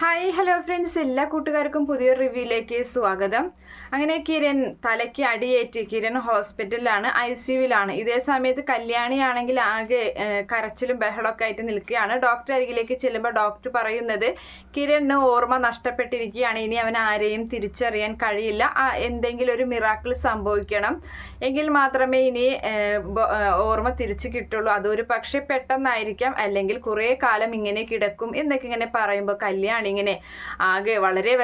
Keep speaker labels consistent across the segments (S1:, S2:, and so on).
S1: Hi hello friends എല്ലാ കൂട്ടുകാർക്കും പുതിയൊരു റിവ്യൂയിലേക്ക് സ്വാഗതം. അങ്ങനെ കിരൺ തലയ്ക്ക് അടിയേറ്റ്. കിരൺ ഹോസ്പിറ്റലിലാണ് ഐ സിയുവിലാണ് ഇതേ സമയത്ത് കല്യാണിയാണെങ്കിൽ ആകെ കരച്ചിലും ബഹളമൊക്കെ ആയിട്ട് നിൽക്കുകയാണ്. ഡോക്ടർ അരികിലേക്ക് ചെല്ലുമ്പോൾ ഡോക്ടർ പറയുന്നത് കിരണിന് ഓർമ്മ നഷ്ടപ്പെട്ടിരിക്കുകയാണ്. ഇനി അവൻ ആരെയും തിരിച്ചറിയാൻ കഴിയില്ല. എന്തെങ്കിലും ഒരു മിറാക്കിൾ സംഭവിക്കണം. എങ്കിൽ മാത്രമേ ഇനി ഓർമ്മ തിരിച്ചു കിട്ടുള്ളൂ. അതൊരു പക്ഷേ പെട്ടെന്നായിരിക്കാം. അല്ലെങ്കിൽ കുറേ കാലം ഇങ്ങനെ കിടക്കും എന്നൊക്കെ ഇങ്ങനെ പറയുമ്പോൾ കല്യാണി ഇങ്ങനെ ആകെ വളരെ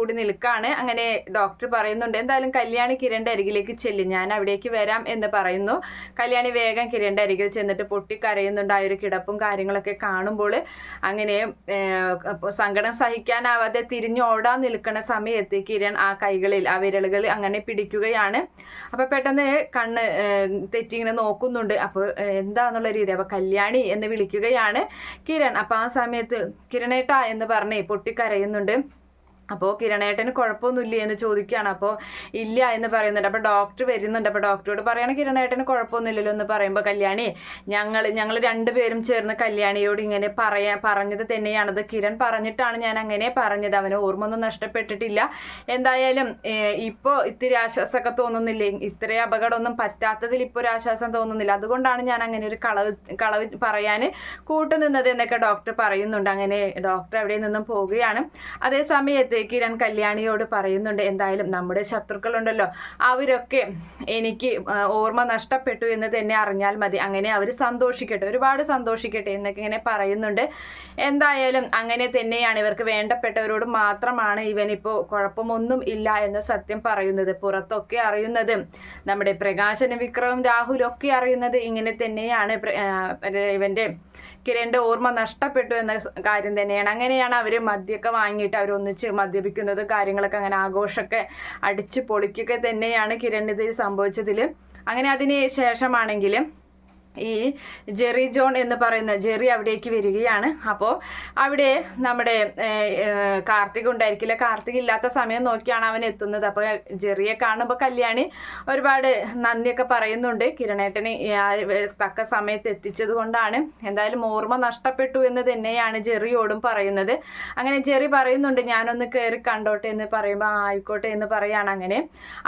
S1: കൂടി നിൽക്കാണ്. അങ്ങനെ ഡോക്ടർ പറയുന്നുണ്ട് എന്തായാലും കല്യാണി കിരണ്ട അരികിലേക്ക് ചെല്ലും ഞാൻ അവിടേക്ക് വരാം എന്ന് പറയുന്നു. കല്യാണി വേഗം കിരണ്ട അരികിൽ ചെന്നിട്ട് പൊട്ടിക്കരയുന്നുണ്ട് ആ ഒരു കിടപ്പും കാര്യങ്ങളൊക്കെ കാണുമ്പോൾ. അങ്ങനെ സങ്കടം സഹിക്കാനാവാതെ തിരിഞ്ഞോടാൻ നിൽക്കുന്ന സമയത്ത് കിരൺ ആ കൈകളിൽ ആ വിരലുകൾ അങ്ങനെ പിടിക്കുകയാണ്. അപ്പൊ പെട്ടെന്ന് കണ്ണ് തെറ്റിങ്ങനെ നോക്കുന്നുണ്ട്. അപ്പോൾ എന്താന്നുള്ള രീതി അപ്പൊ കല്യാണി എന്ന് വിളിക്കുകയാണ് കിരൺ. അപ്പൊ ആ സമയത്ത് കിരണേട്ടാ എന്ന് പറഞ്ഞേ പൊട്ടിക്കരയുന്നുണ്ട്. അപ്പോൾ കിരണേട്ടന് കുഴപ്പമൊന്നുമില്ലേ എന്ന് ചോദിക്കുകയാണ്. അപ്പോൾ ഇല്ല എന്ന് പറയുന്നുണ്ട്. അപ്പോൾ ഡോക്ടർ വരുന്നുണ്ട്. അപ്പോൾ ഡോക്ടറോട് പറയണ കിരണേട്ടന് കുഴപ്പമൊന്നുമില്ലല്ലോ എന്ന് പറയുമ്പോൾ കല്യാണി ഞങ്ങൾ ഞങ്ങൾ രണ്ടുപേരും ചേർന്ന് കല്യാണിയോട് ഇങ്ങനെ പറയാ പറഞ്ഞത് തന്നെയാണത്. കിരൺ പറഞ്ഞിട്ടാണ് ഞാൻ അങ്ങനെ പറഞ്ഞത്. അവന് ഓർമ്മ ഒന്നും നഷ്ടപ്പെട്ടിട്ടില്ല. എന്തായാലും ഇപ്പോൾ ഇത്തിരി ആശ്വാസമൊക്കെ തോന്നുന്നില്ലേ? ഇത്രയും അപകടമൊന്നും പറ്റാത്തതിൽ ഇപ്പോൾ ഒരു ആശ്വാസം തോന്നുന്നില്ല. അതുകൊണ്ടാണ് ഞാൻ അങ്ങനെ ഒരു കളവ് കളവ് പറയാൻ കൂട്ടുനിന്നത് എന്നൊക്കെ ഡോക്ടർ പറയുന്നുണ്ട്. അങ്ങനെ ഡോക്ടർ അവിടെ നിന്നും പോവുകയാണ്. അതേ കിരൺ കല്യാണിയോട് പറയുന്നുണ്ട് എന്തായാലും നമ്മുടെ ശത്രുക്കളുണ്ടല്ലോ. അവരൊക്കെ എനിക്ക് ഓർമ്മ നഷ്ടപ്പെട്ടു എന്ന് തന്നെ അറിഞ്ഞാൽ മതി. അങ്ങനെ അവർ സന്തോഷിക്കട്ടെ ഒരുപാട് സന്തോഷിക്കട്ടെ എന്നൊക്കെ ഇങ്ങനെ പറയുന്നുണ്ട്. എന്തായാലും അങ്ങനെ തന്നെയാണ് ഇവർക്ക് വേണ്ടപ്പെട്ടവരോട് മാത്രമാണ് ഇവനിപ്പോൾ കുഴപ്പമൊന്നും ഇല്ല എന്ന് സത്യം പറയുന്നത്. പുറത്തൊക്കെ അറിയുന്നത് നമ്മുടെ പ്രകാശനും വിക്രവും രാഹുലും ഒക്കെ അറിയുന്നത് ഇങ്ങനെ തന്നെയാണ്. ഇവന്റെ കിരണിന്റെ ഓർമ്മ നഷ്ടപ്പെട്ടു എന്ന കാര്യം തന്നെയാണ്. അങ്ങനെയാണ് അവർ മദ്യമൊക്കെ വാങ്ങിയിട്ട് അവർ ഒന്നിച്ച് മദ്യപിക്കുന്നത് കാര്യങ്ങളൊക്കെ അങ്ങനെ ആഘോഷമൊക്കെ അടിച്ച് പൊളിക്കുക തന്നെയാണ് കിരൺ ഇതിൽ സംഭവിച്ചതിൽ അങ്ങനെ അതിന് ശേഷമാണെങ്കിൽ ഈ ജെറി ജോൺ എന്ന് പറയുന്ന ജെറി അവിടേക്ക് വരികയാണ്. അപ്പോൾ അവിടെ നമ്മുടെ കാർത്തിക് ഉണ്ടായിരിക്കില്ല. കാർത്തിക് ഇല്ലാത്ത സമയം നോക്കിയാണ് അവൻ എത്തുന്നത്. അപ്പോൾ ജെറിയെ കാണുമ്പോൾ കല്യാണി ഒരുപാട് നന്ദിയൊക്കെ പറയുന്നുണ്ട്. കിരണേട്ടന് തക്ക സമയത്ത് എത്തിച്ചത് കൊണ്ടാണ്. എന്തായാലും ഓർമ്മ നഷ്ടപ്പെട്ടു എന്ന് തന്നെയാണ് ജെറിയോടും പറയുന്നത്. അങ്ങനെ ജെറി പറയുന്നുണ്ട് ഞാനൊന്ന് കയറി കണ്ടോട്ടെ എന്ന് പറയുമ്പോൾ ആയിക്കോട്ടെ എന്ന് പറയാണ് അങ്ങനെ.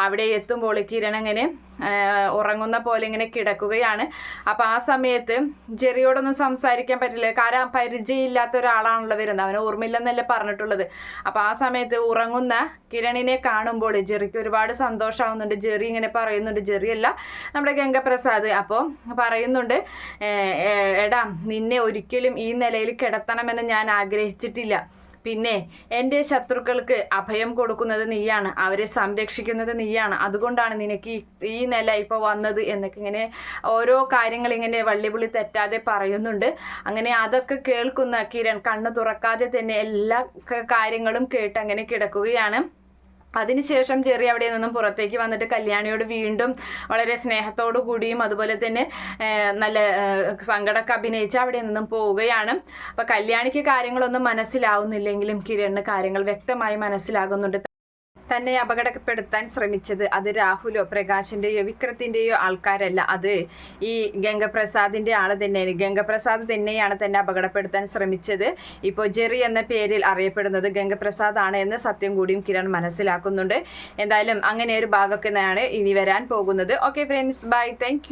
S1: അവിടെ എത്തുമ്പോൾ കിരൺ അങ്ങനെ ഉറങ്ങുന്ന പോലെ ഇങ്ങനെ കിടക്കുകയാണ്. അപ്പൊ ആ സമയത്ത് ജെറിയോടൊന്നും സംസാരിക്കാൻ പറ്റില്ല. കാരണം പരിചയമില്ലാത്ത ഒരാളാണല്ലോ വരുന്നത്. അവന് ഓർമ്മയില്ലെന്നല്ലേ പറഞ്ഞിട്ടുള്ളത്. അപ്പൊ ആ സമയത്ത് ഉറങ്ങുന്ന കിരണിനെ കാണുമ്പോൾ ജെറിക്ക് ഒരുപാട് സന്തോഷമാവുന്നുണ്ട്. ജെറി ഇങ്ങനെ പറയുന്നുണ്ട്. ജെറിയല്ല നമ്മുടെ ഗംഗപ്രസാദ്. അപ്പോൾ പറയുന്നുണ്ട് "ഏ- ഏ- എടാ നിന്നെ ഒരിക്കലും ഈ നിലയിൽ കിടത്തണമെന്ന് ഞാൻ ആഗ്രഹിച്ചിട്ടില്ല. പിന്നെ എന്റെ ശത്രുക്കൾക്ക് അഭയം കൊടുക്കുന്നത് നീയാണ്. അവരെ സംരക്ഷിക്കുന്നത് നീയാണ്. അതുകൊണ്ടാണ് നിനക്ക് ഈ- നില ഇപ്പോൾ വന്നത് എന്നൊക്കെ ഇങ്ങനെ ഓരോ കാര്യങ്ങൾ ഇങ്ങനെ വള്ളിപുള്ളി തെറ്റാതെ പറയുന്നുണ്ട്. അങ്ങനെ അതൊക്കെ കേൾക്കുന്ന കിരൺ കണ്ണ് തുറക്കാതെ തന്നെ എല്ലാ കാര്യങ്ങളും കേട്ട് അങ്ങനെ കിടക്കുകയാണ്. അതിനുശേഷം ചെറിയ അവിടെ നിന്നും പുറത്തേക്ക് വന്നിട്ട് കല്യാണിയോട് വീണ്ടും വളരെ സ്നേഹത്തോടു കൂടിയും അതുപോലെ തന്നെ നല്ല സങ്കടമൊക്കെ അഭിനയിച്ച് അവിടെ നിന്നും പോവുകയാണ്. അപ്പൊ കല്യാണിക്ക് കാര്യങ്ങളൊന്നും മനസ്സിലാവുന്നില്ലെങ്കിലും കിരണിന് കാര്യങ്ങൾ വ്യക്തമായി മനസ്സിലാകുന്നുണ്ട്. തന്നെ അപകടപ്പെടുത്താൻ ശ്രമിച്ചത് അത് രാഹുലോ പ്രകാശിന്റെയോ വിക്രത്തിന്റെയോ ആൾക്കാരല്ല. അത് ഈ ഗംഗപ്രസാദിന്റെ ആൾ തന്നെയാണ്. ഗംഗപ്രസാദ് തന്നെയാണ് തന്നെ അപകടപ്പെടുത്താൻ ശ്രമിച്ചത്. ഇപ്പോൾ ജെറി എന്ന പേരിൽ അറിയപ്പെടുന്നത് ഗംഗപ്രസാദ് ആണ് എന്ന സത്യം കൂടിയും കിരൺ മനസ്സിലാക്കുന്നുണ്ട്. എന്തായാലും അങ്ങനെ ഒരു ഭാഗമൊക്കെയാണ് ഇനി വരാൻ പോകുന്നത്. Okay friends bye thank